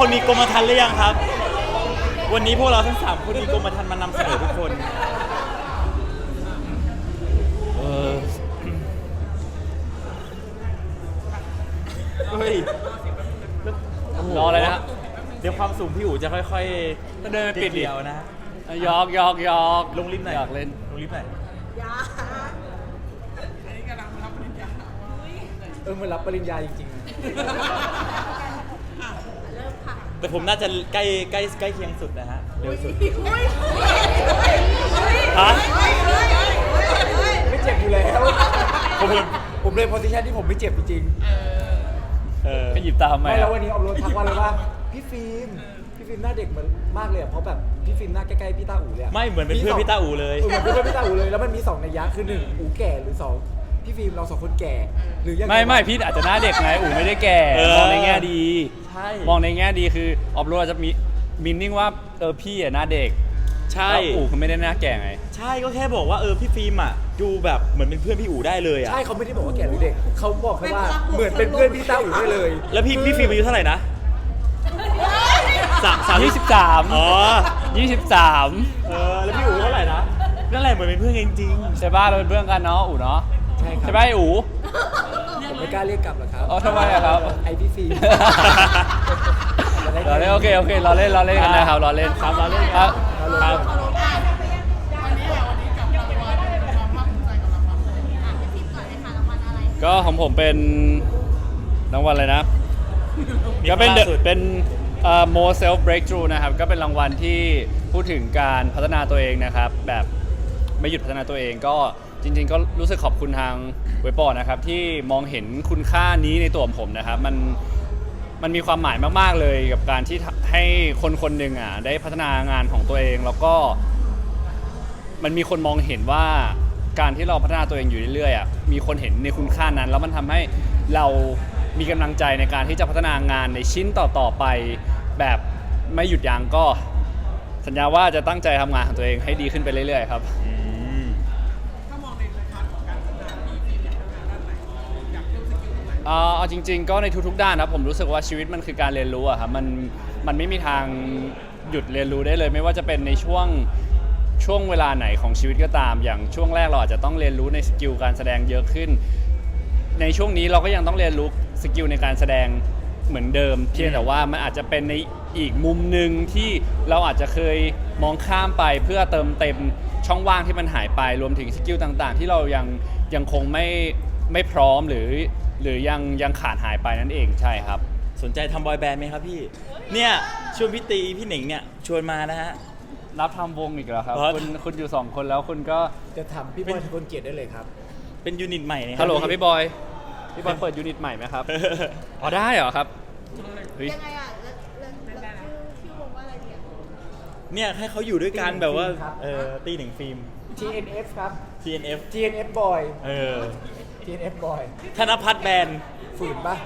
คนมีกรมธรรม์หรือยังครับ วันนี้พวกเราทั้งสามคนมีกรมธรรม์มานำเสนอทุกคนเออเฮ้ยรออะไรนะฮะเดี๋ยวความสูงพี่อู๋จะค่อยก็เดินไปปิดดิเดียวนะหยอกหยอกหยอกลงลิฟต์หน่อยอยากเล่นลงลิฟต์หน่อยเออมันรับปริญญาจริงๆนะ แต่ผมน่าจะใกล้ใกล้ใกล้เคียงสุดนะฮะเร็วสุดฮะไม่เจ็บอยู่แล้ว ผมเห็นผมเลยโพสิชันที่ผมไม่เจ็บจริงเออก็หยิบตามๆมาไม่แล้ววันนี้เอารถทักว่าเลยว่าพี่ฟิล์มพี่ฟิล์มหน้าเด็กเหมือนมากเลยอะเพราะแบบพี่ฟิล์มหน้าใกล้ๆพี่ตาอูเลยะไม่เหมือนเป็นเพื่อนพี่ตาอูเลย เออเหมือนเป็นเพื่อนพี่ตาอูเลยแล้วมันมีสองนัยยะคือหนึ่งอูแก่หรือสอง พี่ฟิล์มเราสองคนแก่ หรือยังงไม่ไม่พี่อาจจะหน้าเด็กไงอู๋ไม่ได้แก่เออ มองในแง่ดี ใช่มองในแง่ดีคือออฟโรดจะมีมินนิ่งว่าเออพี่อะหน้าเด็กใช่ แล้วอู๋คือไม่ได้หน้าแก่ไง ใช่ก็แค่บอกว่าเออพี่ฟิล์มอะดูแบบเหมือนเป็นเพื่อนพี่อู๋ได้เลยอะ ใช่เขาไม่ได้บอกว่าแก่หรือเด็กเขาบอกแค่ว่าเหมือนเป็นเพื่อนพี่ตาอูได้เลยแล้วพี่พี่ฟิล์มอายุเท่าไหร่นะสามสามยี่สิบสามอ๋อยี่สิบสามเออแล้วพี่อู๋เท่าไหร่นะนั่นแหละเหมือนเป็นเพื่อนกันจริงใช่ป่ะเราเป็นเพื่อนกันเนาะอู๋เนาะ ใช่ครัใช่ป่ะไอ้อู๋ ผมไม่กล้าเรียกกลับหรอกครับอ๋อทำไมอะครับ ไอพี่ฟิล์ม เราเล่นโอเคโอเคเราเล่นเราเล่นกันนะครับเราเล่นครับเราเล่นครับครับก็ของผมเป็นรางวัลอะไรนะ ก็เป็นล่าสุดเป็นเอ่อ more self breakthrough นะครับ ก็เป็นรางวัลที่พูดถึงการพัฒนาตัวเองนะครับ แบบไม่หยุดพัฒนาตัวเองก็ จริงๆ ก็รู้สึกขอบคุณทางเว็บบอร์ดนะครับที่มองเห็นคุณค่านี้ในตัวของผมนะครับมันมันมีความหมายมากๆเลยกับการที่ทำให้คนคนหนึ่งอะได้พัฒนางานของตัวเองแล้วก็ มันมีคนมองเห็นว่าการที่เราพัฒนาตัวเองอยู่เรื่อยๆอะมีคนเห็นในคุณค่านั้น แล้วมันทำให้เรามีกำลังใจในการที่จะพัฒนางานในชิ้นต่อๆไป แบบไม่หยุดยั้งก็ สัญญาว่าจะตั้งใจทำงานของตัวเองให้ดีขึ้นไปเรื่อยๆครับ อืม เอ่อเอาจริง ๆ ก็ในทุกๆด้านนะผมรู้สึกว่าชีวิตมันคือการเรียนรู้อะครับมันมันไม่มีทางหยุดเรียนรู้ได้เลย ไม่ว่าจะเป็นในช่วงช่วงเวลาไหนของชีวิตก็ตาม อย่างช่วงแรกเราอาจจะต้องเรียนรู้ในสกิลการแสดงเยอะขึ้น ในช่วงนี้เราก็ยังต้องเรียนรู้สกิลในการแสดงเหมือนเดิมเพียงแต่ว่ามันอาจจะเป็นในอีกมุมหนึ่งที่เราอาจจะเคยมองข้ามไปเพื่อเติมเต็มช่องว่างที่มันหายไปรวมถึงสกิลต่างๆ ที่เรายังยังคงไม่ ไม่พร้อมหรือหรือยังยังขาดหายไปนั่นเองใช่ครับ สนใจทำบอยแบนด์ไหมครับพี่ เนี่ยชวนพี่ตีพี่หนิงเนี่ยชวนมานะฮะ รับทำวงอีกแล้วครับครับ คุณคุณอยู่สองคนแล้วคุณก็จะถามพี่บอยทคนเกียรติได้เลยครับ เป็นยูนิตใหม่นะฮัลโหลครับพี่บอยพี่บอยเปิดยูนิตใหม่ไหมครับอ๋อได้เหรอครับเฮ้ยยังไงอะแล้วแล้วแล้วชื่อชื่อวงว่าอะไรดีอะเนี่ยให้เขาอยู่ด้วยกันแบบว่าฟิล์มครับ เออตีหนึ่งฟิล์ม TNF ครับ TNF TNF boy เออ TNF boy ธนพัฒน์แบนด์ฝืนปะ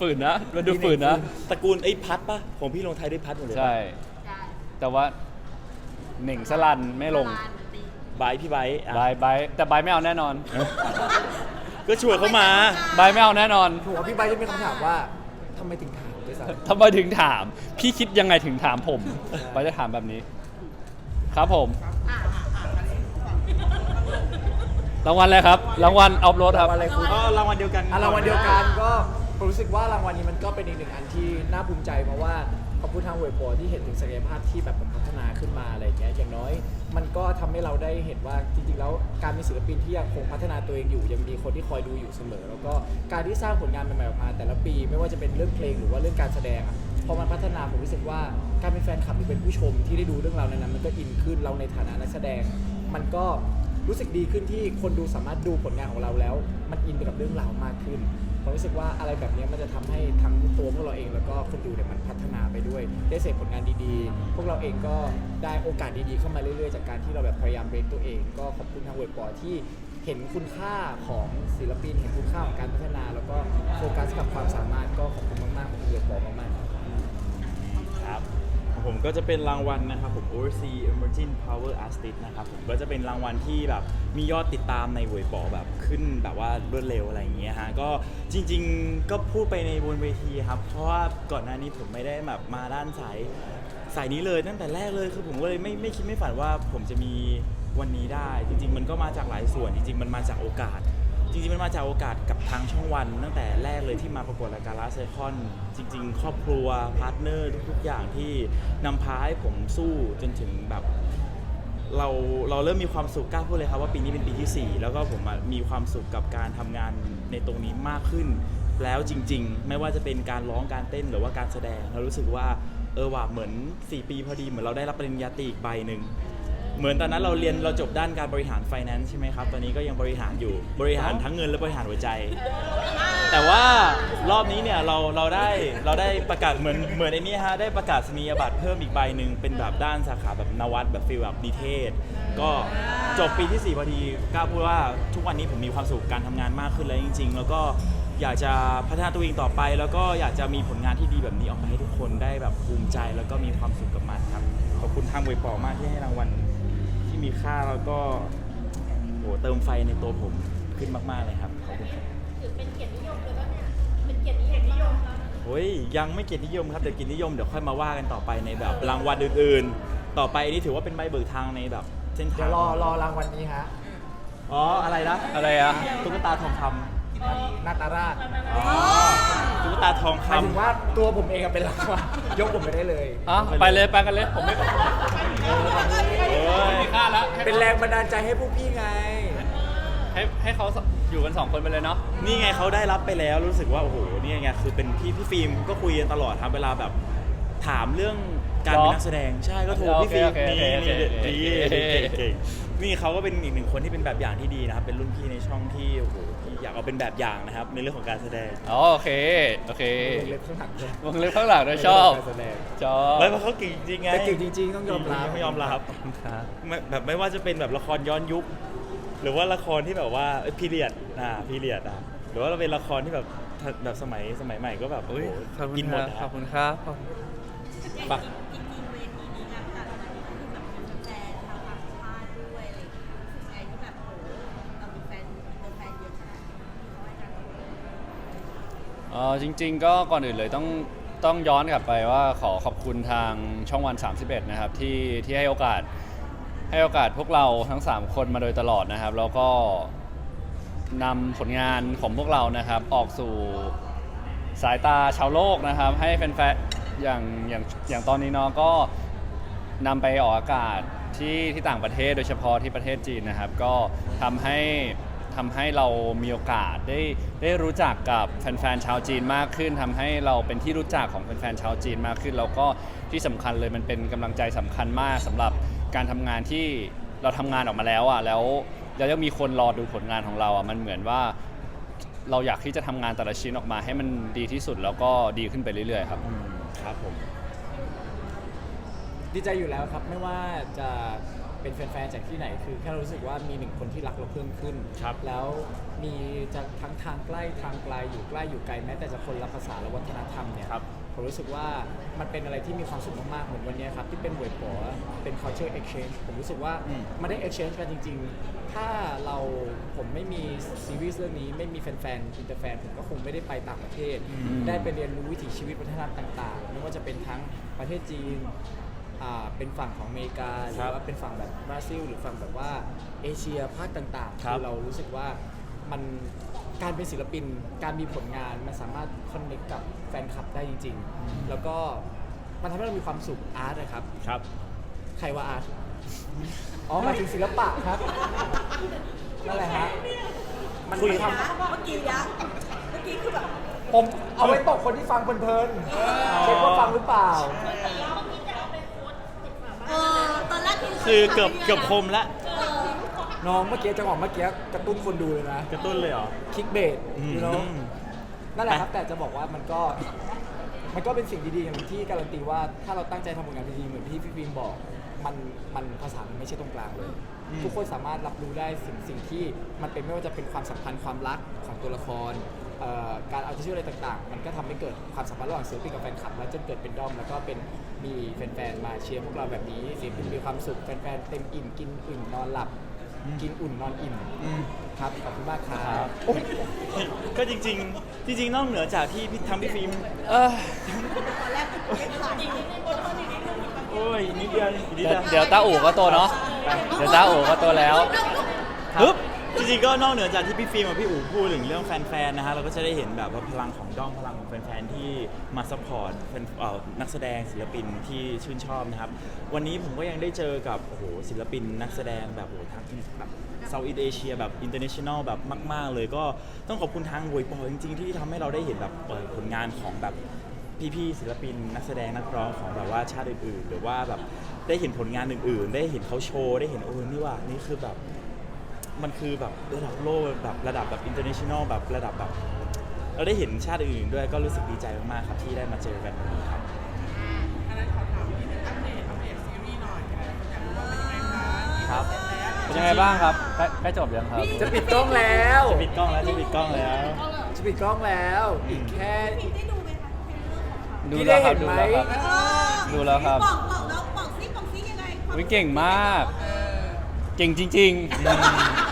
ฝืนนะมันดูฝืนนะ ตระกูลไอ้พัดปะของพี่ลงไทายด้วยพัดหมดเลยปะใช่ได้แต่ว่าหนึ่งสลันไม่ลงร้านดนตรีบายพี่ไบร์ทอะบายบายแต่บายไม่เอาแน่นอนก็ชวนเขามา บายไม่เอาแน่นอนถูกว่าพี่ใบร์ทจะมีคำถามว่าทำไมถึงถามด้วยซ้ำทำไมถึงถาม พี่คิดยังไงถึงถามผมบายจะถามแบบนี้ ครับผมอ่ รางวัลอะไรครับ รางวัลเอารถครับ อะไรคุณก็รางวัลเดียวกันอะรางวัลเดียวกันก็ผมรู้สึกว่ารางวัลนี้มันก็เป็นอีกหนึ่งอันที่น่าภูมิใจเพราะว่าขอบคุณทางเว็บโพที่เห็นถึงศักยภาพที่แบบผมพัฒนาขึ้นมาอะไรอย่างเงี้ยอย่างน้อย มันก็ทำให้เราได้เห็นว่าจริงๆแล้วการมีศิลปินที่ยังคงพัฒนาตัวเองอยู่ ยังมีคนที่คอยดูอยู่เสมอ แล้วก็การที่สร้างผลงานใหม่ๆออกมาแต่ละปี ไม่ว่าจะเป็นเรื่องเพลงหรือว่าเรื่องการแสดงอะพอมันพัฒนาผมรู้สึกว่าการเป็นแฟนคลับหรือเป็นผู้ชมที่ได้ดูเรื่องราวในนั้นมันก็อินขึ้นเราในฐานะนักแสดง มันก็ รู้สึกดีขึ้นที่คนดูสามารถดูผลงานของเราแล้ว มันอินไปกับเรื่องราวมากขึ้นผมรู้สึกว่าอะไรแบบนี้มันจะทำให้ทั้งตัวพวกเราเองแล้วก็คนดูเนี่ยมันพัฒนาไปด้วย ได้เสพผลงานดีๆ พวกเราเองก็ได้โอกาสดีๆเข้ามาเรื่อยๆ จากการที่เราแบบพยายามเบรกตัวเอง ก็ขอบคุณทางเว็บปอที่เห็นคุณค่าของศิลปิน เห็นคุณค่าของการพัฒนา แล้วก็โฟกัสกับความสามารถก็ขอบคุณมากๆของเว็บปอมากๆ ก็จะเป็นรางวัลนะครับผม Overseas Emerging Power Artist นะครับผมก็จะเป็นรางวัลที่แบบมียอดติดตามในเว็บปอแบบขึ้นแบบว่ารวดเร็วอะไรอย่างเงี้ยฮะก็จริงๆก็พูดไปในบนเวทีครับ เพราะว่าก่อนหน้านี้ผมไม่ได้แบบมาด้านสายสายนี้เลยตั้งแต่แรกเลยคือผมก็เลยไม่ไม่คิดไม่ฝันว่าผมจะมีวันนี้ได้ จริง ๆ มันก็มาจากหลายส่วนจริง ๆ มันมาจากโอกาส จริงๆมันมาจากโอกาสกับทางช่องวัน ตั้งแต่แรกเลยที่มาประกวดรายการลาเซคอน จริง ๆ ครอบครัวพาร์ทเนอร์ทุกๆอย่างที่นำพาให้ผมสู้จนถึงแบบเราเราเริ่มมีความสุขกล้าพูดเลยครับว่าปีนี้เป็นปีที่ 4 แล้วก็ผมอะมีความสุขกับการทำงานในตรงนี้มากขึ้น แล้วจริง ๆ ไม่ว่าจะเป็นการร้องการเต้นหรือว่าการแสดง เรารู้สึกว่าเออว่าเหมือน 4 ปีพอดีเหมือนเราได้รับปริญญาตรีอีกใบหนึ่ง เหมือนตอนนั้นเราเรียนเราจบด้านการบริหารไฟแนนซ์ใช่ไหมครับ ตอนนี้ก็ยังบริหารอยู่บริหารทั้งเงินและบริหารหัวใจ แต่ว่ารอบนี้เนี่ยเราเราได้เราได้ประกาศเหมือนเหมือนไอ้นี่ฮะได้ประกาศนียบัตรเพิ่มอีกใบหนึ่งเป็นแบบด้านสาขาแบบนวัตแบบฟิลแบบนิเทศ ก็จบปีที่4พอดีกล้าพูดว่าทุกวันนี้ผมมีความสุขกับการทำงานมากขึ้นแล้วจริง ๆ แล้วก็อยากจะพัฒนาตัวเองต่อไป แล้วก็อยากจะมีผลงานที่ดีแบบนี้ออกมาให้ทุกคนได้แบบภูมิใจ แล้วก็มีความสุขกับมันครับขอบคุณทางเว็บปอมากที่ให้รางวัลที่ มีค่าแล้วก็โหเติมไฟในตัวผมขึ้นมาก ๆ เลยครับขอบคุณครับถือเป็นเกียรตินิยมเลยป่ะเนี่ยเป็นเกียรตินิยมแล้วโอ้ยยังไม่เกียรตินิยมครับแต่เกียรตินิยมเดี๋ยวค่อยมาว่ากันต่อไปในแบบรางวัลอื่นๆ ต่อไปนี่ถือว่าเป็นใบเบิกทางในแบบเส้นเดี๋ทายงวรอรอรางวัลนี้ฮะอ๋ออะไรนะอะไรอะตุ๊กตาทองคนาตาราชำอ๋อตุ๊กตาทองหมายถึงคำว่าตัวผมเองอะเป็นรางวัลยกผมไปได้เลย อะไปเลยไปกันเลยผมไม่โอ้ยมี ค่าแล้วเป็นแรงบันดาลใจให้พวกพี่ไง ให้ให้เขาอยู่กันสองคนไปเลยเนาะ นี่ไงเขาได้รับไปแล้วรู้สึกว่าโอ้โหนี่ไงคือเป็นพี่พี่ฟิล์มก็คุยกันตลอดครับเวลาแบบถามเรื่อง การเป็นนักแสดงใช่ก็โทรพี่ฟิล์มโอเคนี่โอเคนี่โอเคนี่เก่งเก่งนี่เขาก็เป็นอีกหนึ่งคนที่เป็นแบบอย่างที่ดีนะครับ เป็นรุ่นพี่ในช่องที่โอ้โหที่อยากเอาเป็นแบบอย่างนะครับ ในเรื่องของการแสดงอ๋อโอเค โอเเควงเล็บข้างหลังด้วยวงเล็บข้างหลังด้วยชอบการแสดงชอบไม่เพราะเขาเก่งจริงไงแต่เก่งจริง ๆ ต้องยอมรับไม่ยอมรับครับไม่แบบไม่ว่าจะเป็นแบบละครย้อนยุค หรือว่าละครที่แบบว่าพีเรียดอ่าพีเรียดอะหรือว่าเราเป็นละครที่แบบแบบสมัยสมัยใหม่ก็แบบโอ้โหกินหมดนะ ขอบคุณครับขอบคุณ ปะจริงๆเวทีนี้งานต่ละวันก็คือแบบเป็นแฟนชาวต่างชาติด้วยอะไรอย่างเงี้ยรู้สึกไงที่แบบโอ้โหเรามีแฟนเป็นแฟนเยอะขนาดนี้เขาให้การเออจริง ๆ ก็ก่อนอื่นเลยต้องต้องย้อนกลับไปว่าขอขอบคุณทางช่องวัน 31 นะครับที่ที่ให้โอกาสให้โอกาสพวกเราทั้ง 3 คนมาโดยตลอดนะครับ แล้วก็นำผลงานของพวกเรานะครับ ออกสู่สายตาชาวโลกนะครับ ให้แฟนๆ อย่างอย่างอย่างตอนนี้เนาะก็นำไปออกอากาศที่ที่ต่างประเทศโดยเฉพาะที่ประเทศจีนนะครับ ก็ทำให้ทำให้เรามีโอกาสได้ได้รู้จักกับแฟนๆชาวจีนมากขึ้นทำให้เราเป็นที่รู้จักของแฟนๆชาวจีนมากขึ้น แล้วก็ที่สำคัญเลยมันเป็นกำลังใจสำคัญมากสำหรับการทำงานที่เราทำงานออกมาแล้วอะแล้วแล้วยังมีคนรอดูผลงานของเราอะมันเหมือนว่า เราอยากที่จะทำงานแต่ละชิ้นออกมาให้มันดีที่สุดแล้วก็ดีขึ้นไปเรื่อยๆครับ ครับผม ดีใจอยู่แล้วครับไม่ว่าจะเป็นแฟนๆจากที่ไหน คือแค่รู้สึกว่ามีหนึ่งคนที่รักเราเพิ่มขึ้น ครับแล้วมีจะทั้งทางใกล้ทางไกลอยู่ใกล้อยู่ไกลแม้แต่จะคนละภาษาและวัฒนธรรมเนี่ยครับผมรู้สึกว่ามันเป็นอะไรที่มีความสุขมากๆ เหมือนวันเนี้ยครับ ที่เป็นหวยปัวเป็น culture exchange ผมรู้สึกว่าอืมมันได้ exchange กันจริง ๆ ถ้าเราผมไม่มีซีรีส์เรื่องนี้ไม่มีแฟนๆอินเตอร์แฟนผมก็คงไม่ได้ไปต่างประเทศมได้ไปเรียนรู้วิถีชีวิตวัฒนธรรมต่างๆไม่ว่าจะเป็นทั้งประเทศจีนอ่าเป็นฝั่งของอเมริกาหรือว่าเป็นฝั่งแบบบราซิล หรือฝั่งแบบว่าเอเชียภาคต่างๆครับ คือเรารู้สึกว่ามัน การเป็นศิลปิน การมีผลงานมันสามารถคอนเนคกับแฟนคลับได้จริง ๆ แล้วก็มันทำให้เรามีความสุขอาร์ตนะครับ ครับ ใครว่าอาร์ต อ๋อหมายถึงศิลปะครับ นั่นแหละฮะ มันคุยมันทนะเมื่อกี้นะเมื่อกี้คือแบบำผมเอาไว้ตกคนที่ฟังเพลินๆเช็คว่าฟังหรือเปล่า เออตอนแรกที่คือเกือบเกือบคมละเออ น้องเมื่อกี้จังหวะเมื่อกี้กระตุ้นคนดูเลยนะกระตุ้นเลยเหรอคลิกเบสอืม you know นั่นแหละครับแต่จะบอกว่ามันก็ มันก็เป็นสิ่งดีๆอย่างที่การันตีว่าถ้าเราตั้งใจทำผลงานดีๆเหมือนที่พี่ฟิล์มบอก มันมันภาษามันไม่ใช่ตรงกลางเลย อืม ทุกคนสามารถรับรู้ได้สิ่งสิ่งที่มันเป็นไม่ว่าจะเป็นความสัมพันธ์ความรักของตัวละครเอ่อการเอาใจช่วยอะไรต่างๆ มันก็ทำให้เกิดความสัมพันธ์ระหว่างศิลปินกับแฟนคลับแล้วจนเกิดเป็นด้อมแล้วก็เป็นมีแฟนๆมาเชียร์พวกเราแบบนี้ศิลปินมีความสุขแฟนๆเต็มอิ่มกินอิ่มนอนหลับ กินอุ่นนอนอิ่มอืมครับขอบคุณมากครัครับบก็จริงๆ จริง ๆ นอกเหนือจากที่พี่ทำพี่ฟิล์มเออตอนแรกไม่ขาดจริงๆคนคนนี้นึงโอ้ยนิดเดียวนิดเดี๋เดียวยวเดี๋ยวตาอู่ก็โตเนาะเดี๋ยวตาอู่ก็โตแล้วครับ จริงๆก็นอกเหนือจากที่พี่ฟิล์มกับพี่อู๋พูดถึงเรื่องแฟนๆนะฮะเราก็จะได้เห็นแบบว่าพลังของด้อมพลังของแฟนๆที่มาซัพพอร์ตแฟนเอ่อนักแสดงศิลปินที่ชื่นชอบนะครับ วันนี้ผมก็ยังได้เจอกับโอ้โหศิลปินนักแสดงแบบโอ้โหทั้งแบบเซาท์อีสเอเชียแบบอินเตอร์เนชั่นแนลแบบมาก ๆ เลยก็ต้องขอบคุณทางวยปอจริง ๆ ที่ทำให้เราได้เห็นแบบเอ่อผลงานของแบบ พี่ๆศิลปินนักแสดงนักร้องของแบบว่าชาติอื่นๆ หรือว่าแบบได้เห็นผลงานอื่นๆ ได้เห็นเขาโชว์ได้เห็นโอ้นี่ว่านี่คือแบบ มันคือแบบระดับโลกแบบระดับแบบอินเตอร์เนชั่นแนลแบบระดับแบบ เราได้เห็นชาติอื่นๆด้วยก็รู้สึกดีใจมากๆครับที่ได้มาเจอกันวันนี้ครับครับ เป็นยังไงบ้างครับใกล้ใกล้จบยังครับจะปิดกล้องแล้วจะปิดกล้องแล้วจะปิดกล้องแล้ว จะปิดกล้องแล้วอีกแค่พิมได้ดูไหมคะเทรลเลอร์ของเขาดูพี่แล้วได้ครับเห็นดูไหมแล้วครับ ดูแล้วครับ บอกบอกแล้วบอกซิบอกซิยังไงความวิเก่งมาก เก่งจริง ๆ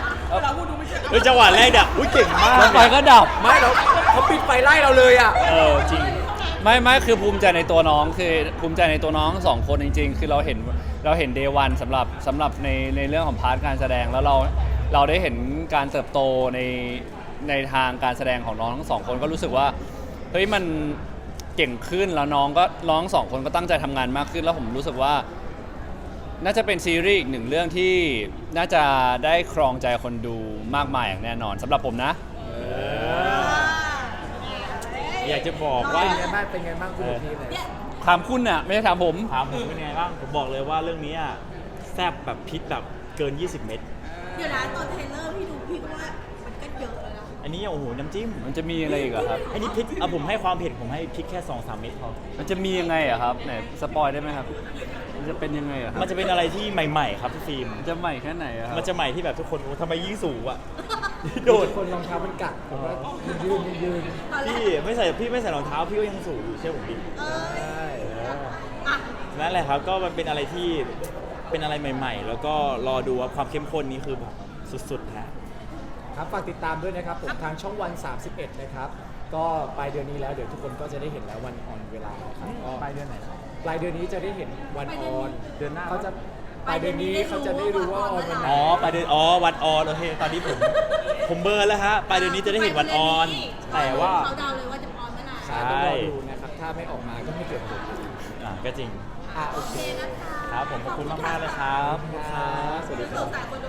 เฮ้ยจังหวะแรกเนี่ยอุ้ยเก่งมากแล้วไฟก็ดับ ไม่เราเขาปิดไฟไล่เราเลยอะ เออจริง ไม่ไม่คือภูมิใจในตัวน้องคือภูมิใจในตัวน้องสองคนจริง ๆ คือเราเห็นเราเห็นเดวันสำหรับสำหรับในในเรื่องของพาร์ทการแสดงแล้วเราเราได้เห็นการเติบโตในในทางการแสดงของน้องทั้งสองคนก็รู้สึกว่าเฮ้ยมันเก่งขึ้นแล้วน้องก็น้องสองคนก็ตั้งใจทำงานมากขึ้น แล้วผมรู้สึกว่า น่าจะเป็นซีรีส์อีกหนึ่งเรื่องที่น่าจะได้ครองใจคนดูมากมายอย่างแน่นอนสำหรับผมนะ อยากจะบอกว่าเป็นไงบ้างเป็นไงบ้างคุณหนูทีมเลยเนี่ยถามคุณน่ะ ไม่ได้ถามผม ถามผมเป็นไงบ้างผมบอกเลยว่าเรื่องนี้อะแซ่บแบบพิษแบบเกิน 20 เม็ดเดี๋ยวนะตอนเทรลเลอร์พี่ดูพี่ก็ว่ามันก็เยอะแล้วนะอันนี้โอ้โหน้ำจิ้มมันจะมีอะไรอีกอะครับ อันนี้พริกเอาผมให้ความเผ็ดผมให้พริกแค่ 2-3 เม็ดพอมันจะมียังไงอะครับไหนสปอยได้ไหมครับ มันจะเป็นยังไงอะครับมันจะเป็นอะไรที่ใหม่ ๆ ครับพี่ฟิล์มมันจะใหม่แค่ไหนอะครับมันจะใหม่ที่แบบทุกคนโอ้ทำไมยิ่งสูงอะโดโดดดคนรองเท้ามันกัดผมว่ายืนยืนยืนตอนแรกพี่ไม่ใส่พี่ไม่ใส่รองเท้าพี่ก็ยังสูงอยู่เชื่อผมดิเออใช่อะนั่นแหละครับก็มันเป็นอะไรที่เป็นอะไรใหม่ ๆ แล้วก็รอดูว่าความเข้มข้นนี้คือแบบสุดๆฮะ ครับฝากติดตามด้วยนะครับ ผมทางช่องวัน 31 นะครับ ก็ปลายเดือนนี้แล้วเดี๋ยวทุกคนก็จะได้เห็นแล้ววันออนเวลานะครับก็ปลายเดือนไหน ปลายเดือนนี้จะได้เห็นวันออนเดือนหน้า เขาจะปลายเดือนนี้เขาจะได้รู้ว่าออนวันไหน อ๋อปลายเดือนอ๋อวันออนโอเคตอนนี้ผม ผมเบลอร์แล้วฮะปลายเดือนนี้จะได้เห็นวันออน แต่ว่า เขาเดาเลยว่าจะออนเมื่อไหร่ใช่ ต้องรอดูนะครับถ้าไม่ออกมาก็ไม่เกิดผลอะก็จริง อะโอโอเคเคนะคะครับผมขอบคุณมากๆเลยครับครับสวัสดีครับสงสารคนโดน